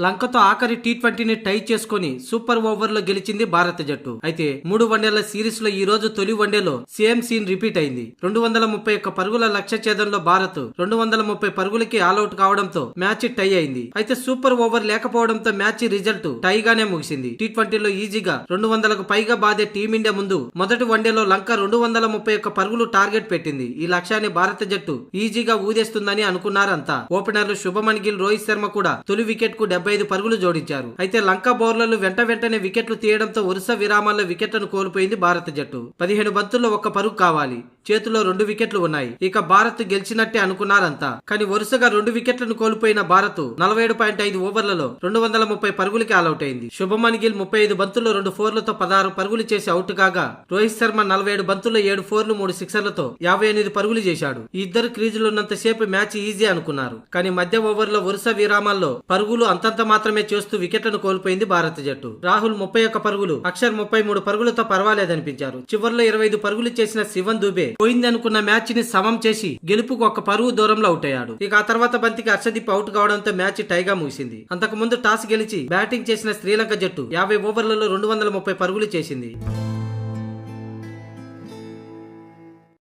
లంకతో ఆఖరి టీ ట్వంటీని టై చేసుకుని సూపర్ ఓవర్లో గెలిచింది భారత జట్టు. అయితే మూడు వన్డేల సిరీస్లో ఈ రోజు తొలి వన్డేలో సేమ్ సీన్ రిపీట్ అయింది. రెండు వందల ముప్పై ఒక్క పరుగుల లక్ష్య ఛేదంలో భారత్ రెండు వందల ముప్పై పరుగులకి ఆల్అౌట్ కావడంతో మ్యాచ్ టై అయింది. అయితే సూపర్ ఓవర్ లేకపోవడంతో మ్యాచ్ రిజల్ట్ టై గానే ముగిసింది. టీ ట్వంటీలో ఈజీగా రెండు వందలకు పైగా బాధే టీమిండియా ముందు మొదటి వన్డేలో లంక రెండు వందల ముప్పై ఒక్క పరుగులు టార్గెట్ పెట్టింది. ఈ లక్ష్యాన్ని భారత జట్టు ఈజీగా ఊదేస్తుందని అనుకున్నారంతా. ఓపెనర్లు శుభమన్ గిల్ రోహిత్ శర్మ కూడా తొలి వికెట్కు డెబ్బై ఐదు పరుగులు జోడించారు. అయితే లంక బౌలర్లు వెంట వెంటనే వికెట్లు తీయడంతో వరుస విరామాల్లో వికెట్లను కోల్పోయింది భారత జట్టు. పదిహేను బంతుల్లో ఒక్క పరుగు కావాలి. చేతిలో రెండు వికెట్లు ఉన్నాయి. ఇక భారత్ గెలిచినట్టే అనుకున్నారంతా. కానీ వరుసగా రెండు వికెట్లను కోల్పోయిన భారత్ నలభై ఏడు పాయింట్ ఐదు ఓవర్లలో రెండు వందల ముప్పై పరుగులకి ఆల్అౌట్ అయింది శుభమన్ గిల్ ముప్పై ఐదు బంతుల్లో రెండు ఫోర్లతో పదహారు పరుగులు చేసి అవుట్ కాగా రోహిత్ శర్మ నలభై ఏడు బంతుల్లో ఏడు ఫోర్లు మూడు సిక్సర్లతో యాభై ఎనిమిది పరుగులు చేశాడు. ఈ ఇద్దరు క్రీజులు ఉన్నంత సేపు మ్యాచ్ ఈజీ అనుకున్నారు. కానీ మధ్య ఓవర్లో వరుస విరామాల్లో పరుగులు అంత అంతంత మాత్రమే చేస్తూ వికెట్లను కోల్పోయింది భారత జట్టు. రాహుల్ ముప్పై ఒక్క పరుగులు అక్షర్ ముప్పై మూడు పరుగులతో పర్వాలేదనిపించారు. చివర్లో ఇరవై ఐదు పరుగులు చేసిన శివన్ దుబే పోయింది అనుకున్న మ్యాచ్ని సమం చేసి గెలుపుకు ఒక పరుగు దూరంలో అవుట్ అయ్యాడు ఇక ఆ తర్వాత బంతికి హర్షదీప్ అవుట్ కావడంతో మ్యాచ్ టైగా ముగిసింది. అంతకు ముందు టాస్ గెలిచి బ్యాటింగ్ చేసిన శ్రీలంక జట్టు యాభై ఓవర్లలో రెండు వందల ముప్పై పరుగులు చేసింది.